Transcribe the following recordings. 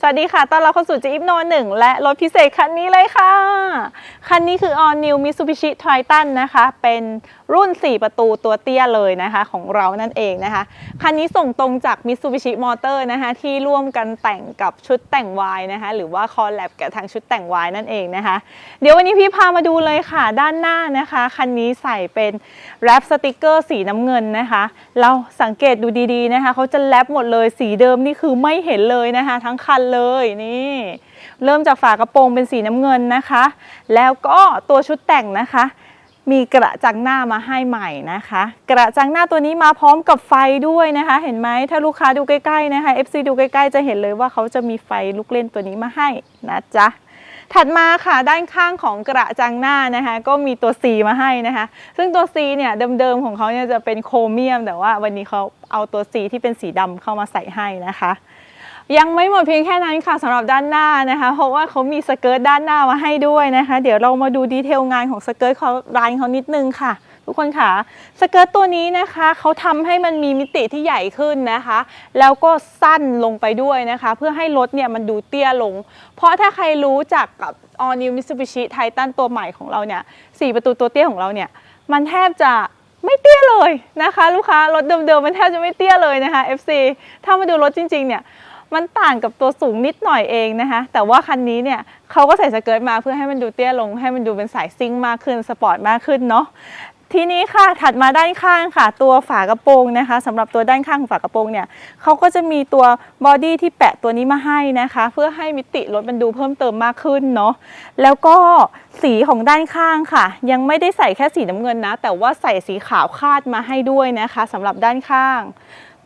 สวัสดีค่ะ ตอนเรับเข้าสู่จีอิฟโนหนึ่งและรถพิเศษคันนี้เลยค่ะ คันนี้คือ All New Mitsubishi Triton นะคะ เป็นรุ่น 4 ประตูตัวเตี้ยเลยนะคะ ของเรานั่นเองนะคะ คันนี้ส่งตรงจาก Mitsubishi Motor นะคะ ที่ร่วมกันแต่งกับชุดแต่งวายนะคะ หรือว่าคอลแลบกับทางชุดแต่งวายนั่นเองนะคะ เดี๋ยววันนี้พี่พามาดูเลยค่ะ ด้านหน้านะคะ คันนี้ใส่เป็นแรปสติกเกอร์สีน้ำเงินนะคะ เราสังเกตดูดีๆนะคะเขาจะแรปหมดเลยสีเดิมนี่คือไม่เห็นเลยนะคะ ทั้งคันเลยนี่ เริ่มจากฝากระโปรงเป็นสีน้ำเงินนะคะ แล้วก็ตัวชุดแต่งนะคะ มีกระจังหน้ามาให้ใหม่นะคะ กระจังหน้าตัวนี้มาพร้อมกับไฟด้วยนะคะ เห็นไหมถ้าลูกค้าดูใกล้ๆนะคะ FC ดูใกล้ๆ จะเห็นเลยว่าเขาจะมีไฟลูกเล่นตัวนี้มาให้นะจ๊ะถัดมาค่ะด้านข้างของกระจังหน้านะคะ ก็มีตัว C มาให้นะคะ ซึ่งตัว C เนี่ยเดิมๆของเขาเนี่ยจะเป็นโครเมียม แต่ว่าวันนี้เขาเอาตัว C ที่เป็นสีดำเข้ามาใส่ให้นะคะ ยังไม่หมดเพียงแค่นั้นค่ะสำหรับด้านหน้านะคะ เพราะว่าเขามีสเกิร์ตด้านหน้ามาให้ด้วยนะคะ เดี๋ยวเรามาดูดีเทลงานของสเกิร์ตเขาร้านเขานิดนึงค่ะ ทุกคนค่ะสเกิร์ตตัวนี้นะคะเขาทำให้มันมีมิติที่ใหญ่ขึ้นนะคะ แล้วก็สั้นลงไปด้วยนะคะ เพื่อให้รถเนี่ยมันดูเตี้ยลง เพราะถ้าใครรู้จักกับ All New Mitsubishi Titan ตัวใหม่ของเราเนี่ยสี่ประตูตัวเตี้ยของเราเนี่ยมันแทบจะไม่เตี้ยเลยนะคะ ลูกค้ารถเดิมๆมันแทบจะไม่เตี้ยเลยนะคะ FC ถ้ามาดูรถจริงๆเนี่ย มันต่างกับตัวสูงนิดหน่อยเองนะคะแต่ว่าคันนี้เนี่ยเขาก็ใส่สเกิร์ตมาเพื่อให้มันดูเตี้ยลง ให้มันดูเป็นสายซิ่งมากขึ้นสปอร์ตมากขึ้นเนาะทีนี้ค่ะถัดมาด้านข้างค่ะ ตัวฝากระโปรงนะคะสำหรับตัวด้านข้างฝากระโปรงเนี่ยเขาก็จะมีตัวบอดี้ที่แปะตัวนี้มาให้นะคะ เพื่อให้มิติรถมันดูเพิ่มเติมมากขึ้นเนาะแล้วก็สีของด้านข้างค่ะ ยังไม่ได้ใส่แค่สีน้ำเงินนะ แต่ว่าใส่สีขาวคาดมาให้ด้วยนะคะสำหรับด้านข้าง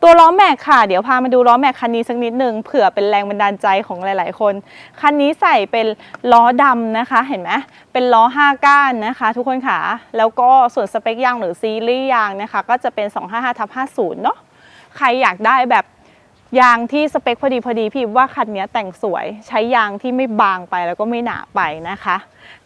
ตัวล้อแม็กค่ะ เดี๋ยวพามาดูล้อแม็กคันนี้สักนิดหนึ่งเผื่อเป็นแรงบันดาลใจของหลาย ๆ คน คันนี้ใส่เป็นล้อดำนะคะ เห็นไหมเป็นล้อ 5 ก้านนะคะ ทุกคนค่ะ แล้วก็ส่วนสเปคยางหรือซีรีส์ยางนะคะ ก็จะเป็น 255ทับ50 เนาะใครอยากได้แบบยางที่สเปคพอดีพอดีพี่ว่าคันนี้แต่งสวย ใช้ยางที่ไม่บางไปแล้วก็ไม่หนาไปนะคะ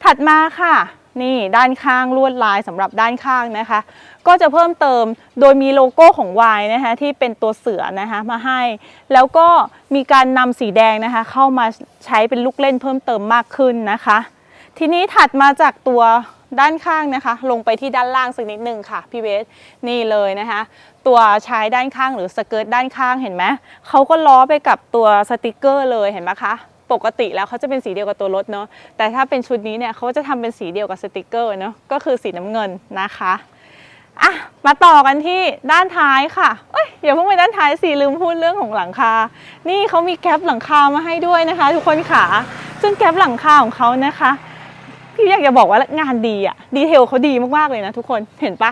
ถัดมาค่ะ นี่ด้านข้างลวดลายสำหรับด้านข้างนะคะ ก็จะเพิ่มเติมโดยมีโลโก้ของ Y นะคะที่เป็นตัวเสือนะคะมาให้ แล้วก็มีการนำสีแดงนะคะ เข้ามาใช้เป็นลูกเล่นเพิ่มเติมมากขึ้นนะคะ ทีนี้ถัดมาจากตัวด้านข้างนะคะ ลงไปที่ด้านล่างสักนิดหนึ่งค่ะพี่เบสนี่เลยนะคะ ตัวชายด้านข้างหรือสเกิร์ตด้านข้างเห็นไหมเขาก็ล้อไปกับตัวสติกเกอร์เลยเห็นไหมคะ ปกติแล้วเขาจะเป็นสีเดียวกับตัวรถเนาะแต่ถ้าเป็นชุดนี้เนี่ยเขาจะทำเป็นสีเดียวกับสติกเกอร์เนาะก็คือสีน้ำเงินนะคะอะมาต่อกันที่ด้านท้ายค่ะเอ้ยอย่าเพิ่งไปด้านท้ายสิลืมพูดเรื่องของหลังคา นี่เขามีแก๊ปหลังคามาให้ด้วยนะคะ ทุกคนค่ะซึ่งแก๊ปหลังคาของเขานะคะพี่อยากจะบอกว่างานดีอะดีเทลเขาดีมากๆเลยนะทุกคนเห็นปะ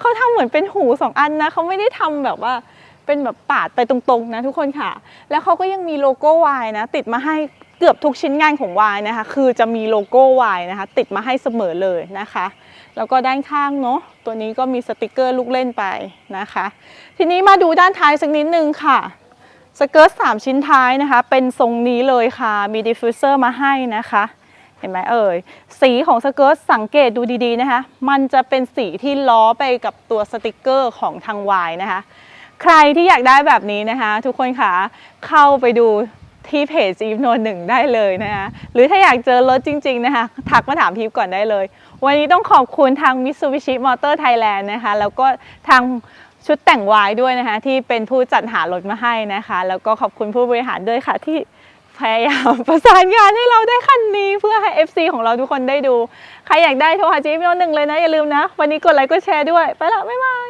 เขาทำเหมือนเป็นหูสองอันนะเขาไม่ได้ทำแบบว่า เป็นแบบปาดไปตรงๆนะทุกคนค่ะ แล้วเขาก็ยังมีโลโก้วายนะ ติดมาให้เกือบทุกชิ้นงานของวายนะคะ คือจะมีโลโก้วายนะคะ ติดมาให้เสมอเลยนะคะ แล้วก็ด้านข้างเนาะตัวนี้ก็มีสติกเกอร์ลูกเล่นไปนะคะ ทีนี้มาดูด้านท้ายสักนิดนึงค่ะสเกิร์ต3ชิ้นท้ายนะคะ เป็นทรงนี้เลยค่ะ มีดิฟฟิวเซอร์มาให้นะคะ เห็นไหมเอ่ย สีของสเกิร์ตสังเกตดูดีๆนะคะ มันจะเป็นสีที่ล้อไปกับตัวสติกเกอร์ของทางวายนะคะ ใครที่อยากได้แบบนี้นะคะ ทุกคนคะเข้าไปดูที่เพจอีฟโนหนึ่งได้เลยนะคะหรือถ้าอยากเจอรถจริง ๆ นะคะทักมาถามพีฟก่อนได้เลย วันนี้ต้องขอบคุณทาง Mitsubishi Motor Thailand นะคะ แล้วก็ทางชุดแต่งวายด้วยนะคะ ที่เป็นผู้จัดหารถมาให้นะคะ แล้วก็ขอบคุณผู้บริหารด้วยค่ะที่พยายามประสานงานให้เราได้คันนี้เพื่อให้ FC ของเราทุกคนได้ดู ใครอยากได้โทรหาจีฟโนหนึ่งเลยนะอย่าลืมนะ วันนี้กดไลค์กดแชร์ด้วย ไปละบ๊ายบาย